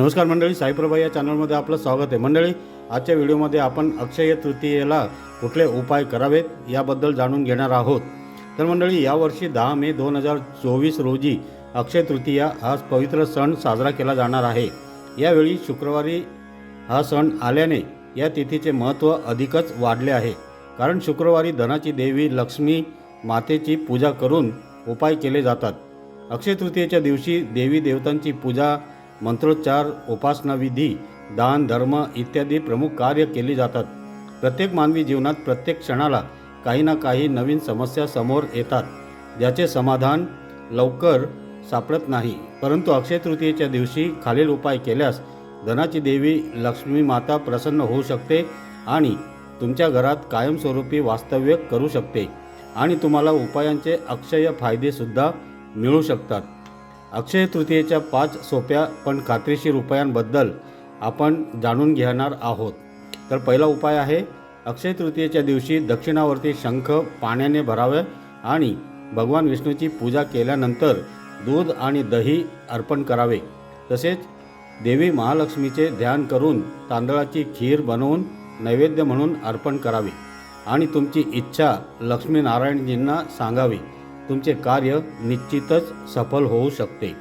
नमस्कार मंडळी साईप्रभा या चॅनलमध्ये आपलं स्वागत आहे. मंडळी आजच्या व्हिडिओमध्ये आपण अक्षय तृतीयेला कुठले उपाय करावेत याबद्दल जाणून घेणार आहोत. तर मंडळी यावर्षी दहा मे दोन हजार चोवीस रोजी अक्षय तृतीया हा पवित्र सण साजरा केला जाणार आहे. यावेळी शुक्रवारी हा सण आल्याने या तिथीचे महत्त्व अधिकच वाढले आहे. कारण शुक्रवारी धनाची देवी लक्ष्मी मातेची पूजा करून उपाय केले जातात. अक्षय तृतीयेच्या दिवशी देवी देवतांची पूजा मंत्रोच्चार उपासना विधी दान धर्म इत्यादी प्रमुख कार्य केली जातात. प्रत्येक मानवी जीवनात प्रत्येक क्षणाला काही ना काही नवीन समस्या समोर येतात. ज्याचे समाधान लवकर सापडत नाही. परंतु अक्षय तृतीयेच्या दिवशी खालील उपाय केल्यास धनाची देवी लक्ष्मी माता प्रसन्न होऊ शकते आणि तुमच्या घरात कायमस्वरूपी वास्तव्य करू शकते आणि तुम्हाला उपायांचे अक्षय फायदेसुद्धा मिळू शकतात. अक्षय तृतीयेच्या पाच सोप्या पण खात्रीशीर उपायांबद्दल आपण जाणून घेणार आहोत. तर पहिला उपाय आहे अक्षय तृतीयेच्या दिवशी दक्षिणावरती शंख पाण्याने भरावे आणि भगवान विष्णूची पूजा केल्यानंतर दूध आणि दही अर्पण करावे. तसेच देवी महालक्ष्मीचे ध्यान करून तांदळाची खीर बनवून नैवेद्य म्हणून अर्पण करावे आणि तुमची इच्छा लक्ष्मीनारायणजींना सांगावी. तुमचे कार्य निश्चितच सफल होऊ शकते.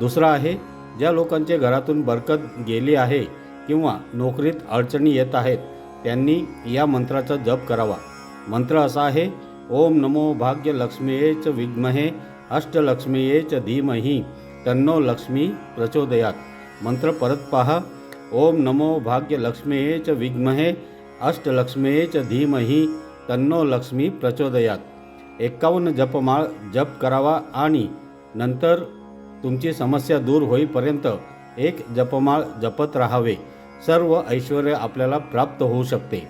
दुसरा आहे ज्या लोकांचे घरातून बरकत गेली आहे किंवा नोकरीत अडचणी येत आहेत त्यांनी या मंत्राचा जप करावा. मंत्र असा आहे ओम नमो भाग्य लक्ष्मीयेच विद्महे अष्टलक्ष्मीयेच धीमही तन्नो लक्ष्मी प्रचोदयात. मंत्र परत पहा ओम नमो भाग्य लक्ष्मीयेच विद्महे अष्टलक्ष्मीयेच धीमही तन्नो लक्ष्मी प्रचोदयात. एक्कावन्न जपमाळ जप करावा आणि नंतर तुमची समस्या दूर होईपर्यंत एक जपमाळ जपत राहावे. सर्व ऐश्वर आपल्याला प्राप्त होऊ शकते.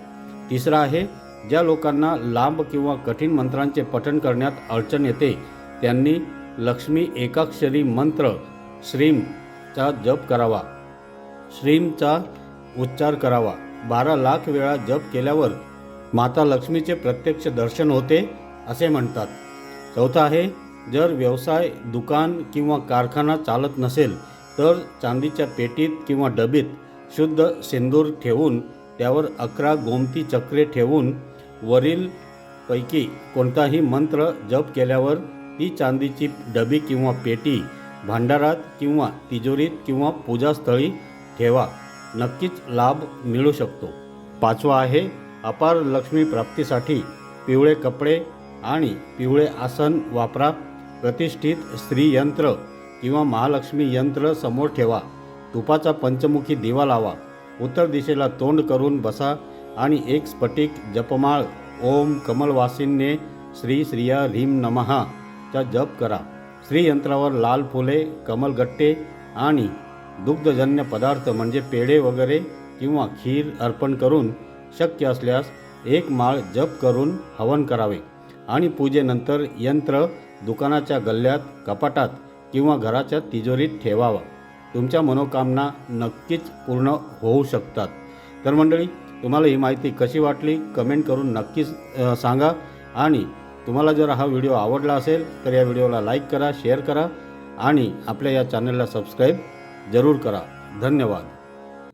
तिसरं आहे ज्या लोकांना लांब किंवा कठीण मंत्रांचे पठण करण्यात अडचण येते त्यांनी लक्ष्मी एकाक्षरी मंत्र श्रीमचा जप करावा. श्रीमचा उच्चार करावा. बारा लाख वेळा जप केल्यावर माता लक्ष्मीचे प्रत्यक्ष दर्शन होते असे म्हणतात. चौथा आहे जर व्यवसाय दुकान किंवा कारखाना चालत नसेल तर चांदीच्या पेटीत किंवा डबीत शुद्ध सिंदूर ठेवून त्यावर अकरा गोमती चक्रे ठेवून वरील पैकी कोणताही मंत्र जप केल्यावर ती चांदीची डबी किंवा पेटी भांडारात किंवा तिजोरीत किंवा पूजास्थळी ठेवा. नक्कीच लाभ मिळू शकतो. पाचवा आहे अपार लक्ष्मी प्राप्तीसाठी पिवळे कपडे आणि पिवळे आसन वापरा. प्रतिष्ठित स्त्री यंत्र किंवा महालक्ष्मी यंत्र समोर ठेवा. तुपाचा पंचमुखी दिवा लावा. उत्तर दिशेला तोंड करून बसा आणि एक स्फटिक जपमाळ. ओम कमलवासिन्ये श्री श्रिया ह्रीम नमहा चा जप करा. श्रीयंत्रावर लाल फुले कमलगट्टे आणि दुग्धजन्य पदार्थ म्हणजे पेढे वगैरे किंवा खीर अर्पण करून शक्य असल्यास एक माळ जप करून हवन करावे. आणि पूजेनंतर यंत्र दुकानाच्या गल्ल्यात कपाटात किंवा घराच्या तिजोरीत ठेवावा. तुमच्या मनोकामना नक्कीच पूर्ण होऊ शकतात. तर मंडळी तुम्हाला ही माहिती कशी वाटली? कमेंट करून नक्कीच सांगा. आणि तुम्हाला जर हा व्हिडिओ आवडला असेल तर या व्हिडिओला लाईक करा शेअर करा आणि आपल्या या चॅनलला सबस्क्राईब जरूर करा. धन्यवाद.